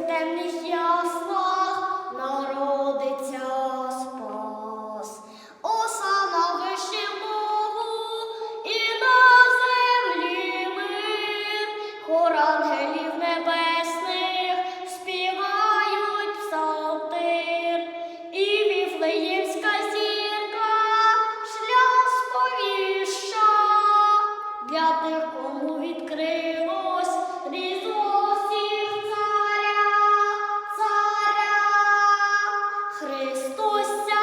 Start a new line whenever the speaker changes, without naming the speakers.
в темних яснах народиться спас, оса на осана Богу, і на землі мир, хор ангелів небесних співають псалтир, і віфлеємська зірка шлях сповіща. Для тих. Христос.